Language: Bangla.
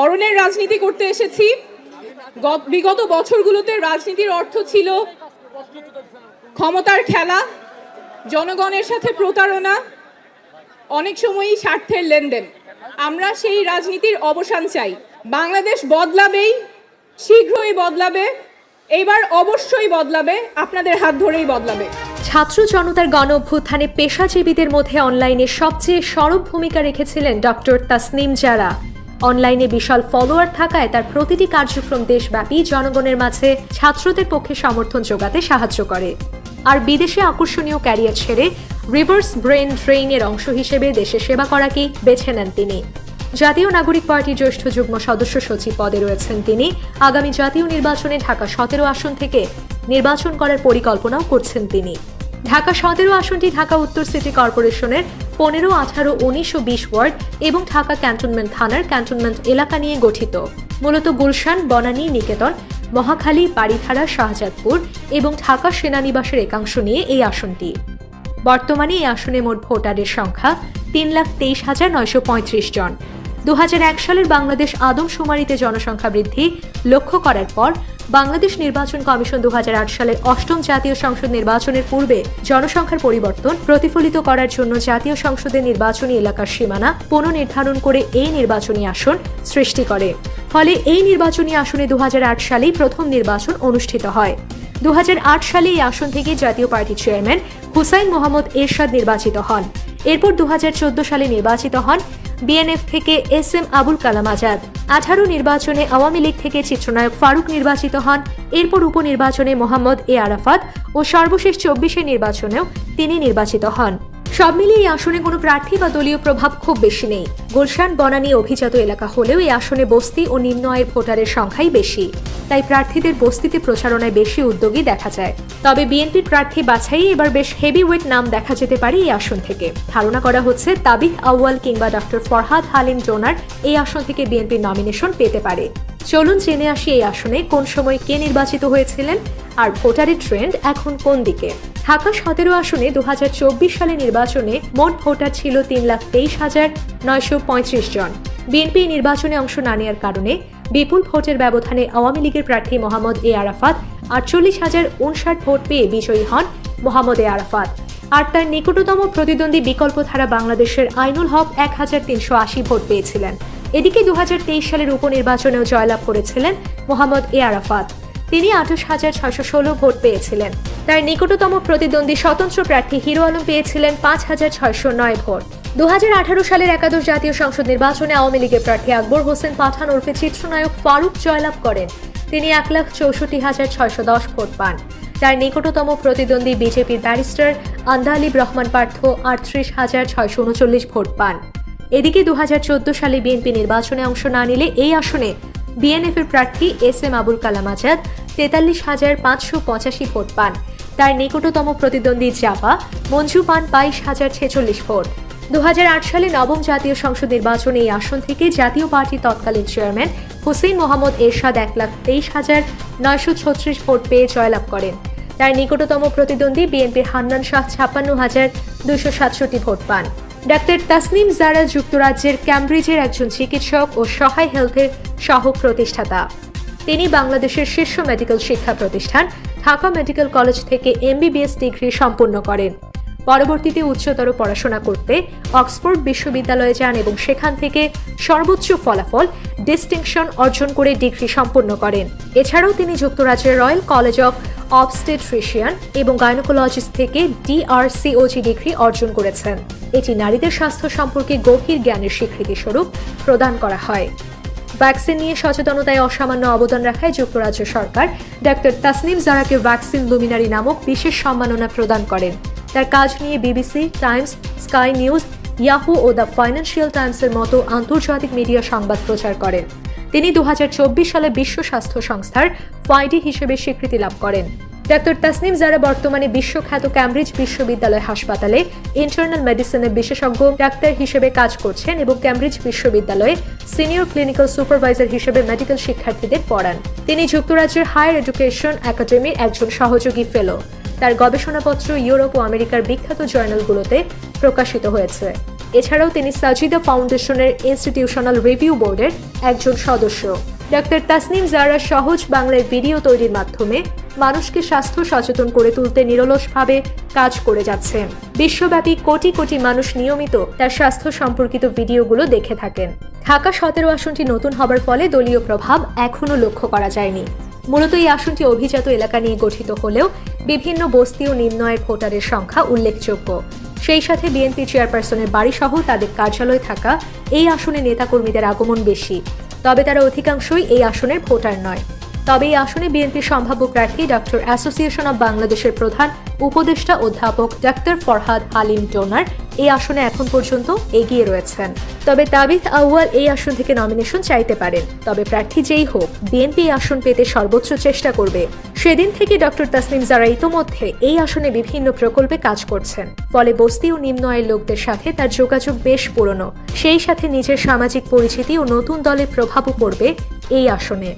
ধরনের রাজনীতি করতে এসেছি। বিগত বছরগুলোতে রাজনীতির অর্থ ছিল ক্ষমতার খেলা, জনগণের সাথে প্রতারণা, অনেক সময়ই স্বার্থের লেনদেন। আমরা সেই রাজনীতির অবসান চাই। বাংলাদেশ বদলাবেই, শীঘ্রই বদলাবে এইবার অবশ্যই বদলাবে, আপনাদের হাত ধরেই বদলাবে। ছাত্র জনতার গণ অভ্যুত্থানে পেশাজীবীদের মধ্যে অনলাইনে সবচেয়ে সরব ভূমিকা রেখেছিলেন ডক্টর তাসনিম জারা। অনলাইনে বিশাল ফলোয়ার থাকায় তার প্রতিটি কার্যক্রম দেশব্যাপী জনগণের মাঝে ছাত্রদের পক্ষে সমর্থন যোগাতে সাহায্য করে। আর বিদেশে আকর্ষণীয় ক্যারিয়ার ছেড়ে রিভার্স ব্রেন ড্রেইনের অংশ হিসেবে দেশে সেবা করাকেই বেছে নেন তিনি। জাতীয় নাগরিক পার্টির জ্যেষ্ঠ যুগ্ম সদস্য সচিব পদে রয়েছেন তিনি। আগামী জাতীয় নির্বাচনে ঢাকা সতেরো আসন থেকে নির্বাচন করার পরিকল্পনাও করছেন তিনি। ঢাকা সতেরো আসনটি ঢাকা উত্তর সিটি কর্পোরেশনের পনেরো, আঠারো উনিশ ও বিশ ওয়ার্ড এবং ঢাকা ক্যান্টনমেন্ট থানার ক্যান্টনমেন্ট এলাকা নিয়ে গঠিত। মূলত গুলশান, বনানী, নিকেতন, মহাখালী বাড়িধারা শাহজাদপুর এবং ঢাকা সেনানিবাসের একাংশ নিয়ে এই আসনটি। বর্তমানে এই আসনে মোট ভোটারের সংখ্যা তিন লাখ তেইশ হাজার নয়শো পঁয়ত্রিশ জন। দু হাজার এক সালের বাংলাদেশ আদমশুমারিতে জনসংখ্যা বৃদ্ধি লক্ষ্য করার পর বাংলাদেশ নির্বাচন কমিশন দু সালের অষ্টম জাতীয় সংসদ নির্বাচনের পূর্বে জনসংখ্যার পরিবর্তন প্রতিফলিত করার জন্য জাতীয় সংসদের নির্বাচনী এলাকার সীমানা পুনর্নির্ধারণ করে এই নির্বাচনী আসন সৃষ্টি করে। ফলে এই নির্বাচনী আসনে দু হাজার আট সালেই প্রথম নির্বাচন অনুষ্ঠিত হয়। দু হাজার আট সালে এই আসন থেকে জাতীয় পার্টি চেয়ারম্যান হুসাইন মোহাম্মদ এরশাদ নির্বাচিত হন। এরপর দু হাজার চোদ্দ সালে নির্বাচিত হন বিএনএফ থেকে এস এম আবুল কালাম আজাদ। আঠারো নির্বাচনে আওয়ামী লীগ থেকে চিত্রনায়ক ফারুক নির্বাচিত হন। এরপর উপনির্বাচনে মোহাম্মদ এ আরাফাত ও সর্বশেষ চব্বিশে নির্বাচনেও তিনি নির্বাচিত হন। সব মিলিয়ে এই আসনে কোনো প্রার্থী বা দলীয় প্রভাব খুব বেশি নেই। গুলশান, বনানী অভিজাত এলাকা হলেও এই আসনে বস্তি ও নিম্ন আয়ের ভোটারের সংখ্যাই বেশি। তাই প্রার্থীদের বস্তিতে প্রচারণায় বেশি উদ্যোগী দেখা যায়। তবে বিএনপির প্রার্থী বাছাই এবার বেশ হেভি ওয়েট নাম দেখা যেতে পারে এই আসন থেকে। ধারণা করা হচ্ছে তাবিক আউয়াল কিংবা ডক্টর ফরহাদ হালিম জোনার এই আসন থেকে বিএনপির নমিনেশন পেতে পারে। চলুন জেনে আসি এই আসনে কোন সময় কে নির্বাচিত হয়েছিলেন আর ভোটারের ট্রেন্ড এখন কোন দিকে। ঢাকা সতেরো আসনে দু সালে নির্বাচনে মোট ভোটার ছিল তিন লাখ তেইশ হাজার নয়শো পঁয়ত্রিশ জন। বিএনপি নির্বাচনে অংশ না নেওয়ার কারণে বিপুল ভোটের ব্যবধানে আওয়ামী লীগের প্রার্থী মোহাম্মদ এ আরাফাত আটচল্লিশ হাজার উনষাট ভোট পেয়ে বিজয়ী হন মোহাম্মদ এ আরাফাত। আর তার নিকটতম প্রতিদ্বন্দ্বী বিকল্প ধারা বাংলাদেশের আইনুল হক এক হাজার তিনশো আশি ভোট পেয়েছিলেন। এদিকে দু হাজার তেইশ সালের উপনির্বাচনেও জয়লাভ করেছিলেন মোহাম্মদ এ আরাফাত। তিনি আঠাশ হাজার ছয়শো ষোলো ভোট পেয়েছিলেন। তার নিকটতম প্রতিদ্বন্দ্বী স্বতন্ত্র প্রার্থী হিরো আলম পেয়েছিলেন পাঁচ হাজার ছয়শো নয় ভোট। দুহাজার আঠারো সালের একাদশ জাতীয় সংসদ নির্বাচনে আওয়ামী লীগের প্রার্থী আকবর হোসেন পাঠান ওরফে চিত্রনায়ক ফারুক জয়লাভ করেন। তিনি এক লাখ চৌষট্টি হাজার ছয়শো দশ ভোট পান। তার নিকটতম প্রতিদ্বন্দ্বী বিজেপির ব্যারিস্টার আন্দালিব রহমান পার্থ আটত্রিশ হাজার ছয়শো উনচল্লিশ ভোট পান। এদিকে দু হাজার চোদ্দ সালে বিএনপি নির্বাচনে অংশ না নিলে এই আসনে বিএনএফ এর প্রার্থী এস এম আবুল কালাম আজাদ তেতাল্লিশ হাজার পাঁচশো পঁচাশি ভোট পান। তার নিকটতম প্রতিদ্বন্দ্বী জাপা মঞ্জু পান বাইশ হাজার ছেচল্লিশ ভোট। দু হাজার আট সালে নবম জাতীয় সংসদ নির্বাচনে এই আসন থেকে জাতীয় পার্টির তৎকালীন চেয়ারম্যান হুসেইন মোহাম্মদ এরশাদ এক লাখ তেইশ হাজার নয়শো ছত্রিশ ভোট পেয়ে জয়লাভ করেন। তার নিকটতম প্রতিদ্বন্দ্বী বিএনপির হান্নান শাহ ছাপ্পান্ন হাজার দুশো সাতষট্টি ভোট পান। ডাক্তার তাসনিম জারা যুক্তরাজ্যের ক্যামব্রিজের একজন চিকিৎসক ও সহায় হেলথের সহ প্রতিষ্ঠাতা। তিনি বাংলাদেশের শীর্ষ মেডিকেল শিক্ষা প্রতিষ্ঠান, ঢাকা মেডিকেল কলেজ থেকে এমবিবিএস ডিগ্রি সম্পন্ন করেন। পরবর্তীতে উচ্চতর পড়াশোনা করতে অক্সফোর্ড বিশ্ববিদ্যালয়ে যান এবং সেখান থেকে সর্বোচ্চ ফলাফল ডিস্টিংশন অর্জন করে ডিগ্রি সম্পন্ন করেন। এছাড়াও তিনি যুক্তরাজ্যের রয়্যাল কলেজ অফ অবস্টেট্রিশিয়ান এবং গাইনোকোলজিস্ট থেকে ডিআরসিওজি ডিগ্রি অর্জন করেছেন। এটি নারীদের স্বাস্থ্য সম্পর্কে গভীর জ্ঞানের স্বীকৃতি স্বরূপ প্রদান করা হয়। ভ্যাকসিন নিয়ে সচেতনতায় অসামান্য অবদান রাখায় যুক্তরাজ্য সরকার ডাক্তার তাসনিম জারাকে ভ্যাকসিন লুমিনারি নামক বিশেষ সম্মাননা প্রদান করেন। তার কাজ নিয়ে BBC, Times, Sky News, Yahoo O the financial টাইমসের মতো আন্তর্জাতিক মিডিয়া সংবাদ প্রচার করেন। তিনি দুহাজার চব্বিশ সালে বিশ্ব স্বাস্থ্য সংস্থার ফাইডি হিসেবে স্বীকৃতি লাভ করেন। ডাক্তার তাসনিম যারা বর্তমানে বিশ্বখ্যাত ক্যামব্রিজ বিশ্ববিদ্যালয় হাসপাতালে ইন্টারনাল মেডিসিনের বিশেষজ্ঞ ডাক্তার হিসেবে কাজ করছেন এবং ক্যামব্রিজ বিশ্ববিদ্যালয়ে সিনিয়র ক্লিনিক্যাল সুপারভাইজার হিসেবে মেডিকেল শিক্ষার্থীদের পড়ান। তিনি যুক্তরাজ্যের হায়ার এডুকেশন একাডেমির একজন সহযোগী ফেলো। তার গবেষণাপত্র ইউরোপ ও আমেরিকার বিখ্যাত জার্নালগুলোতে প্রকাশিত হয়েছে। এছাড়াও তিনি সাজিদা ফাউন্ডেশনের ইনস্টিটিউশনাল রিভিউ বোর্ডের একজন সদস্য। ডক্টর তাসনিম জারা সহজ বাংলায় ভিডিও তৈরির মাধ্যমে মানুষকে স্বাস্থ্য সচেতন করে তুলতে নিরলসভাবে কাজ করে যাচ্ছেন বিশ্বব্যাপী কোটি কোটি মানুষ নিয়মিত তার স্বাস্থ্য সম্পর্কিত ভিডিওগুলো দেখে থাকেন। ঢাকা সতেরো আসনটি নতুন হবার ফলে দলীয় প্রভাব এখনও লক্ষ্য করা যায়নি। মূলত এই আসনটি অভিজাত এলাকা নিয়ে গঠিত হলেও বিভিন্ন বস্তি ও নিম্নয়ের ভোটারের সংখ্যা উল্লেখযোগ্য। সেই সাথে বিএনপি চেয়ারপারসনের বাড়িসহ তাদের কার্যালয়ে থাকা এই আসনে নেতাকর্মীদের আগমন বেশি। তবে তারা অধিকাংশই এই আসনের ভোটার নয়। তবে এই আসনে বিএনপির সম্ভাব্য প্রার্থী ডক্টর অ্যাসোসিয়েশন অব বাংলাদেশের প্রধান উপদেষ্টা অধ্যাপক ডাক্তার ফরহাদ হালিম ডোনার এই আসনে এখন পর্যন্ত এগিয়ে রয়েছেন। তবে তাবিথ আউয়াল এই আসন থেকে নমিনেশন চাইতে পারেন। তবে প্রার্থী যেই হোক বিএনপি আসন পেতে সর্বোচ্চ চেষ্টা করবে। সেদিন থেকে ডক্টর তাসনিম যারা ইতোমধ্যে এই আসনে বিভিন্ন প্রকল্পে কাজ করছেন। ফলে বস্তি ও নিম্ন আয়ের লোকদের সাথে তার যোগাযোগ বেশ পুরনো। সেই সাথে নিজের সামাজিক পরিচিতি ও নতুন দলের প্রভাবও পড়বে এই আসনে।